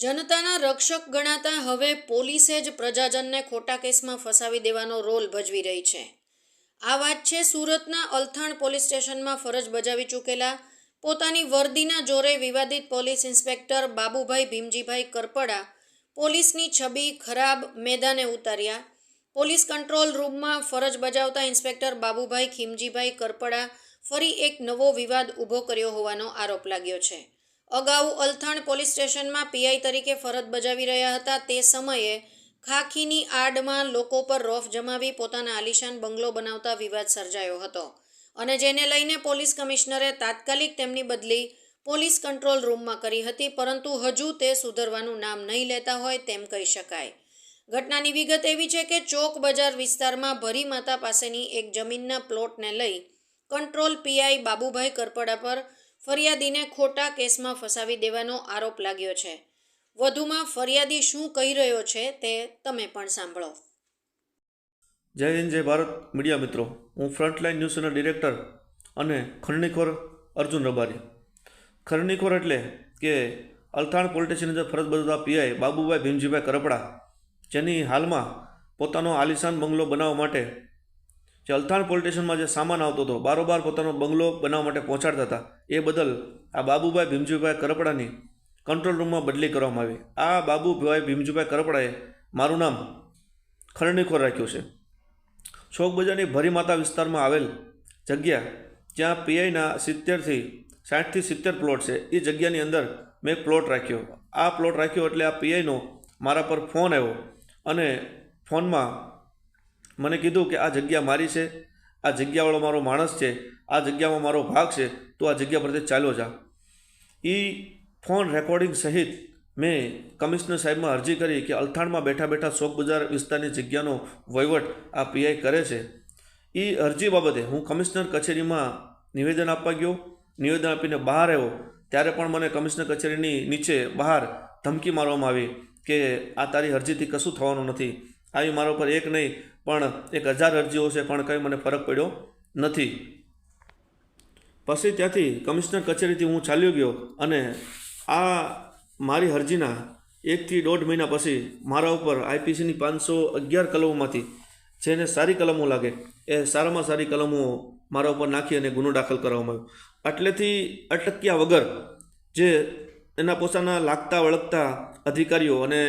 જનતાના રક્ષક ગણાતા હવે પોલીસે જ પ્રજાજનને ખોટા કેસમાં ફસાવી દેવાનો રોલ ભજવી રહી છે. આ વાત છે સુરતના અલથાણ પોલીસ સ્ટેશનમાં ફરજ બજાવી ચૂકેલા પોતાની વર્દીના જોરે વિવાદિત પોલીસ ઇન્સ્પેક્ટર બાબુભાઈ ભીમજીભાઈ કરપડા પોલીસની છબી ખરાબ મેદાને ઉતાર્યા. પોલીસ કંટ્રોલ રૂમમાં ફરજ બજાવતા ઇન્સ્પેક્ટર બાબુભાઈ ખીમજીભાઈ કરપડા ફરી એક નવો વિવાદ ઊભો કર્યો હોવાનો આરોપ લાગ્યો છે. અગાઉ અલથાણ પોલીસ સ્ટેશનમાં પીઆઈ તરીકે ફરજ બજાવી રહ્યા હતા. તે સમયે ખાખીની આડમાં લોકો પર રોફ જમાવી પોતાના આલિશાન બંગલો બનાવતા વિવાદ સર્જાયો હતો અને જેને લઈને પોલીસ કમિશનરે તાત્કાલિક તેમની બદલી પોલીસ કંટ્રોલ રૂમમાં કરી હતી, પરંતુ હજુ તે સુધરવાનું નામ નહીં લેતા હોય તેમ કહી શકાય. ઘટનાની વિગત એવી છે કે ચોક બજાર વિસ્તારમાં ભરી માતા પાસેની એક જમીનના પ્લોટને લઈ કંટ્રોલ પીઆઈ બાબુભાઈ કરપડા પર ફરિયાદીને ખોટા કેસમાં ફસાવી દેવાનો આરોપ લાગ્યો છે. વધુમાં ફરિયાદી શું કહી રહ્યો છે તે તમે પણ સાંભળો. જય હિન્દ, જય ભારત, મીડિયા મિત્રો. હું ફ્રન્ટલાઇન ન્યૂઝના ડિરેક્ટર અને ખરણીખોર અર્જુન રબારી. ખરણીખોર એટલે કે અલથાણ પોલીસ સ્ટેશન અંદર ફરજ બજાવતા પીઆઈ બાબુભાઈ ભીમજીભાઈ કરપડા, જેની હાલમાં પોતાનો આલિશાન બંગલો બનાવવા માટે જે અલથાણ પોલીસ સ્ટેશનમાં જે સામાન આવતો હતો, બારોબાર પોતાનો બંગલો બનાવવા માટે પહોંચાડતા હતા. એ બદલ આ બાબુભાઈ ભીમજીભાઈ કરપડાની કંટ્રોલ રૂમમાં બદલી કરવામાં આવી. આ બાબુભાઈ ભીમજીભાઈ કરપડાએ મારું નામ ખરણીખોર રાખ્યું છે. ચોક બજારની ભરી માતા વિસ્તારમાં આવેલ જગ્યા જ્યાં પીઆઈના સિત્તેરથી સાઠથી સિત્તેર પ્લોટ છે એ જગ્યાની અંદર મેં એક પ્લોટ રાખ્યો. આ પ્લોટ રાખ્યો એટલે આ પીઆઈનો મારા પર ફોન આવ્યો અને ફોનમાં મને કીધું કે આ જગ્યા મારી છે, આ જગ્યાવાળો મારો માણસ છે, આ જગ્યામાં મારો ભાગ છે, તો આ જગ્યા પરથી ચાલ્યો જા. એ ફોન રેકોર્ડિંગ સહિત મેં કમિશનર સાહેબમાં અરજી કરી કે અલથાણમાં બેઠા બેઠા શોક બજાર વિસ્તારની જગ્યાનો વહીવટ આ પીઆઈ કરે છે. એ અરજી બાબતે હું કમિશનર કચેરીમાં નિવેદન આપવા ગયો. નિવેદન આપીને બહાર આવ્યો. ત્યારે પણ મને કમિશનર કચેરીની નીચે બહાર ધમકી મારવામાં આવી કે આ તારી અરજીથી કશું થવાનું નથી. આવી મારા ઉપર એક નહીં, પણ એક હજાર અરજીઓ છે, પણ કંઈ મને ફરક પડ્યો નથી. પછી ત્યાંથી કમિશનર કચેરીથી હું ચાલ્યો ગયો અને આ મારી અરજીના એકથી દોઢ મહિના પછી મારા ઉપર આઈપીસીની પાંચસો અગિયાર કલમોમાંથી જેને સારી કલમો લાગે, એ સારામાં સારી કલમો મારા ઉપર નાખી અને ગુનો દાખલ કરવામાં આવ્યો. એટલેથી અટક્યા વગર જે એના પોતાના લાગતા વળગતા અધિકારીઓ અને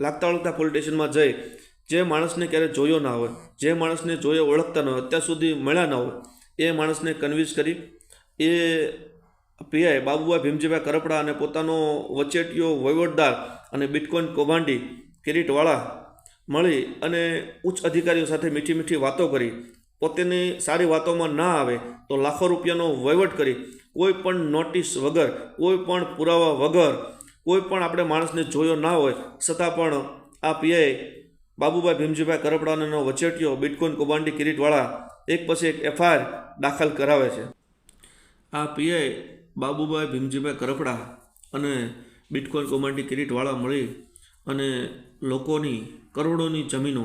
લાગતા વળગતા પોલીસ સ્ટેશનમાં જઈ જે માણસને ક્યારે જોયો ના હોય, જે માણસને જોયો ઓળખતા ન હોય, અત્યાર સુધી મળ્યા ના હોય, એ માણસને કન્વિન્સ કરી, એ પીઆઈ બાબુભાઈ ભીમજીભાઈ કરપડા અને પોતાનો વચેટિયો વહીવટદાર અને બિટકોઇન કૌભાંડી, કિરીટવાળા મળી અને ઉચ્ચ અધિકારીઓ સાથે મીઠી મીઠી વાતો કરી. પોતેની સારી વાતોમાં ના આવે તો લાખો રૂપિયાનો વહીવટ કરી. કોઈ પણ નોટિસ વગર, કોઈ પણ પુરાવા વગર, કોઈ પણ આપણે માણસને જોયો ના હોય, છતાં પણ આ પીઆઈ બાબુભાઈ ભીમજીભાઈ કરપડાનો વચેટિયો બિટકોઈન કૌભાંડી કિરીટવાળા એક પછી એક એફઆઈઆર દાખલ કરાવે છે. આ પીઆઈ બાબુભાઈ ભીમજીભાઈ કરપડા અને બિટકોઈન કૌભાંડી કિરીટવાળા મળી અને લોકોની કરોડોની જમીનો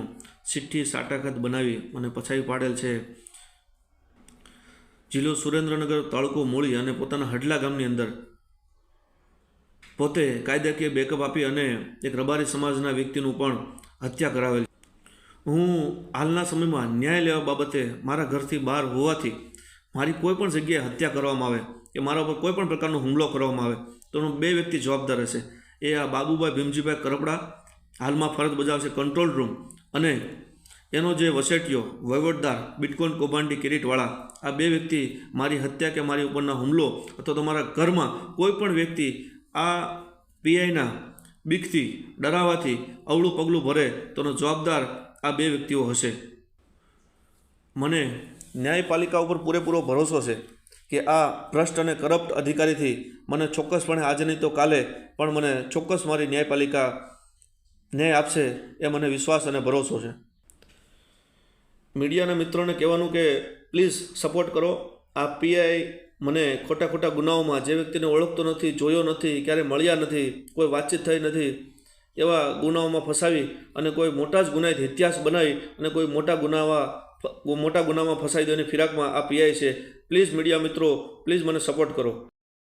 સિઠ્ઠી સાટાઘાત બનાવી અને પછાવી પાડેલ છે. જિલ્લો સુરેન્દ્રનગર તાલુકો મોળી અને પોતાના હડલા ગામની અંદર પોતે કાયદાકીય બેકઅપ આપી અને એક રબારી સમાજના વ્યક્તિનું પણ હત્યા કરાવેલ. હું હાલના સમયમાં ન્યાય લેવા બાબતે મારા ઘરથી બહાર હોવાથી મારી કોઈ પણ જગ્યાએ હત્યા કરવામાં આવે કે મારા ઉપર કોઈ પણ પ્રકારનો હુમલો કરવામાં આવે તો બે વ્યક્તિ જવાબદાર હશે એ આ બાબુભાઈ ભીમજીભાઈ કરપડા, હાલમાં ફરજ બજાવશે કંટ્રોલ રૂમ અને એનો જે વસેટિયો વહીવટદાર બિટકોઇન કૌભાંડી કિરીટવાળા, આ બે વ્યક્તિ મારી હત્યા કે મારી ઉપરના હુમલો અથવા તો મારા ઘરમાં કોઈ પણ વ્યક્તિ આ પીઆઈના બીકથી ડરાવાથી અવળું પગલું ભરે તોનો જવાબદાર આ બે વ્યક્તિઓ હશે. મને ન્યાયપાલિકા ઉપર પૂરેપૂરો ભરોસો છે કે આ ભ્રષ્ટ અને કરપ્ટ અધિકારીથી મને ચોક્કસપણે આજે નહીં તો કાલે પણ મને ચોક્કસ મારી ન્યાયપાલિકા ન્યાય આપશે એ મને વિશ્વાસ અને ભરોસો છે. મીડિયાના મિત્રોને કહેવાનું કે પ્લીઝ સપોર્ટ કરો. આ પીઆઈ મને ખોટા ખોટા ગુનાઓમાં જે વ્યક્તિને ઓળખતો નથી, જોયો નથી, ક્યારેય મળ્યા નથી, કોઈ વાતચીત થઈ નથી, એવા ગુનાઓમાં ફસાવી અને કોઈ મોટા જ ગુનાહિત ઇતિહાસ બનાવી અને કોઈ મોટા ગુનાવા મોટા ગુનામાં ફસાઈ દેવાની ફિરાકમાં આ પીઆઈ છે. પ્લીઝ મીડિયા મિત્રો, પ્લીઝ મને સપોર્ટ કરો.